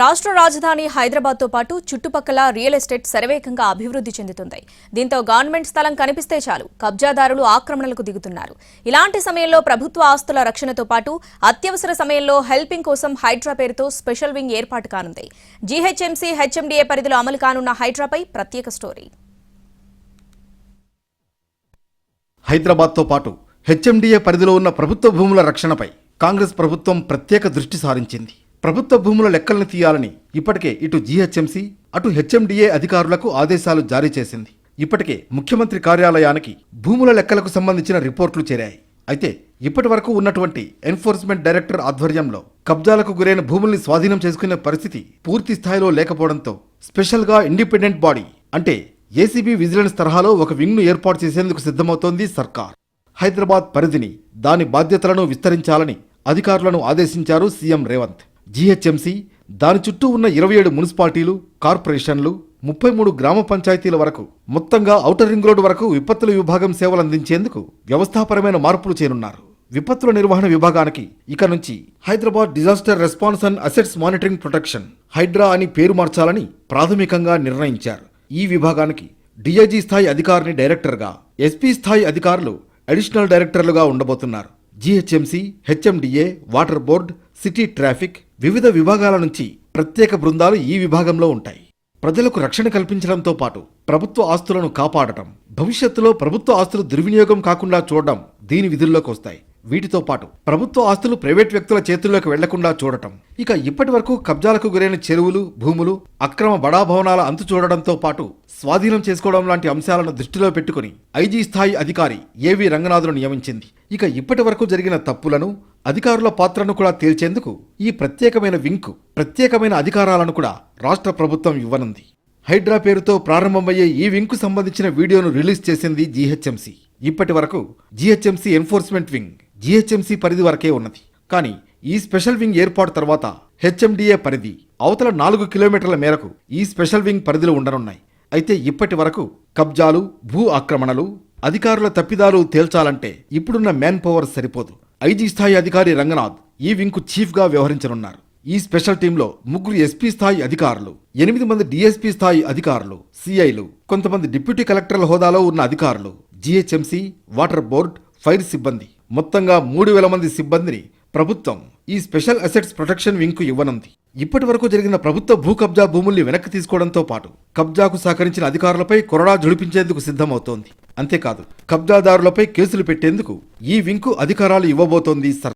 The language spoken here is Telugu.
రాష్ట్ర రాజధాని హైదరాబాద్తో పాటు చుట్టుపక్కల రియల్ ఎస్టేట్ శరవేగంగా అభివృద్ధి చెందుతుంది. దీంతో గవర్నమెంట్ స్థలం కనిపిస్తే చాలు. కబ్జాదారులు ఆక్రమణలకు దిగుతున్నారు. ఇలాంటి సమయంలో ప్రభుత్వ ఆస్తుల రక్షణతో పాటు అత్యవసర సమయంలో హెల్పింగ్ కోసం హైడ్రా పేరుతో స్పెషల్ వింగ్ ఏర్పాటు కానుంది. జీహెచ్ఎంసీ హెచ్ఎండీఏ పరిధిలో అమలు కానున్న హైడ్రాపై ప్రత్యేక స్టోరీ. హైదరాబాద్తో పాటు హెచ్ఎండీఏ పరిధిలో ఉన్న ప్రభుత్వ భూముల రక్షణపై కాంగ్రెస్ ప్రభుత్వం ప్రత్యేక దృష్టి సారించింది. ప్రభుత్వ భూముల లెక్కలను తీయాలని ఇప్పటికే ఇటు జీహెచ్ఎంసీ అటు హెచ్ఎండిఏ అధికారులకు ఆదేశాలు జారీ చేసింది. ఇప్పటికే ముఖ్యమంత్రి కార్యాలయానికి భూముల లెక్కలకు సంబంధించిన రిపోర్ట్లు చేరాయి. అయితే ఇప్పటి వరకు ఉన్నటువంటి ఎన్ఫోర్స్మెంట్ డైరెక్టర్ ఆధ్వర్యంలో కబ్జాలకు గురైన భూముల్ని స్వాధీనం చేసుకునే పరిస్థితి పూర్తి స్థాయిలో లేకపోవడంతో స్పెషల్గా ఇండిపెండెంట్ బాడీ అంటే ఏసీబీ విజిలెన్స్ తరహాలో ఒక వింగ్ను ఏర్పాటు చేసేందుకు సిద్ధమవుతోంది సర్కార్. హైదరాబాద్ పరిధిని దాని బాధ్యతలను విస్తరించాలని అధికారులను ఆదేశించారు సీఎం రేవంత్. జీహెచ్ఎంసీ దాని చుట్టూ ఉన్న ఇరవై ఏడు మున్సిపాలిటీలు కార్పొరేషన్లు ముప్పై మూడు గ్రామ పంచాయతీల వరకు మొత్తంగా ఔటర్ రింగ్ రోడ్డు వరకు విపత్తుల విభాగం సేవలు అందించేందుకు వ్యవస్థాపరమైన మార్పులు చేయనున్నారు. విపత్తుల నిర్వహణ విభాగానికి ఇక నుంచి Hyderabad disaster response and assets monitoring protection HYDRAA అని పేరు మార్చాలని ప్రాథమికంగా నిర్ణయించారు. ఈ విభాగానికి డిఐజీ స్థాయి అధికారిని డైరెక్టర్గా ఎస్పీ స్థాయి అధికారులు అడిషనల్ డైరెక్టర్లుగా ఉండబోతున్నారు. GHMC HMDA water board city traffic వివిధ విభాగాల నుంచి ప్రత్యేక బృందాలు ఈ విభాగంలో ఉంటాయి. ప్రజలకు రక్షణ కల్పించడంతో పాటు ప్రభుత్వ ఆస్తులను కాపాడటం భవిష్యత్తులో ప్రభుత్వ ఆస్తులు దుర్వినియోగం కాకుండా చూడడం దీని విధుల్లోకి వస్తాయి. వీటితో పాటు ప్రభుత్వ ఆస్తులు ప్రైవేట్ వ్యక్తుల చేతుల్లోకి వెళ్ళకుండా చూడటం. ఇక ఇప్పటి వరకు కబ్జాలకు గురైన చెరువులు భూములు అక్రమ బడా భవనాల అంతు చూడడంతో పాటు స్వాధీనం చేసుకోవడం లాంటి అంశాలను దృష్టిలో పెట్టుకుని ఐజీ స్థాయి అధికారి ఏవి రంగనాథును నియమించింది. ఇక ఇప్పటి వరకు జరిగిన తప్పులను అధికారుల పాత్రను కూడా తేల్చేందుకు ఈ ప్రత్యేకమైన వింకు ప్రత్యేకమైన అధికారాలను కూడా రాష్ట్ర ప్రభుత్వం ఇవ్వనుంది. హైడ్రా పేరుతో ప్రారంభమయ్యే ఈ వింకు సంబంధించిన వీడియోను రిలీజ్ చేసింది జీహెచ్ఎంసీ. ఇప్పటి వరకు జీహెచ్ఎంసీ ఎన్ఫోర్స్మెంట్ వింగ్. జీహెచ్ఎంసీ పరిధి వరకే ఉన్నది. కానీ ఈ స్పెషల్ వింగ్ ఏర్పాటు తర్వాత హెచ్ఎండిఏ పరిధి అవతల నాలుగు కిలోమీటర్ల మేరకు ఈ స్పెషల్ వింగ్ పరిధిలో ఉండనున్నాయి. అయితే ఇప్పటి వరకు కబ్జాలు భూ ఆక్రమణలు అధికారుల తప్పిదాలు తేల్చాలంటే ఇప్పుడున్న మ్యాన్ పవర్ సరిపోదు. ఐజీ స్థాయి అధికారి రంగనాథ్ ఈ వింగ్కు చీఫ్గా వ్యవహరించనున్నారు. ఈ స్పెషల్ టీంలో ముగ్గురు ఎస్పీ స్థాయి అధికారులు ఎనిమిది మంది డిఎస్పీ స్థాయి అధికారులు సిఐలు కొంతమంది డిప్యూటీ కలెక్టర్ల హోదాలో ఉన్న అధికారులు జీహెచ్ఎంసీ వాటర్ బోర్డ్ ఫైర్ సిబ్బంది. మొత్తంగా మూడు వేల మంది సిబ్బందిని ప్రభుత్వం ఈ స్పెషల్ అసెట్స్ ప్రొటెక్షన్ వింగ్కు ఇవ్వనుంది. ఇప్పటి వరకు జరిగిన ప్రభుత్వ భూ కబ్జా భూముల్ని వెనక్కి తీసుకోవడంతో పాటు కబ్జాకు సహకరించిన అధికారులపై కొరడా జుడిపించేందుకు సిద్ధమవుతోంది. అంతేకాదు కబ్జాదారులపై కేసులు పెట్టేందుకు ఈ వింగ్కు అధికారాలు ఇవ్వబోతోంది సర్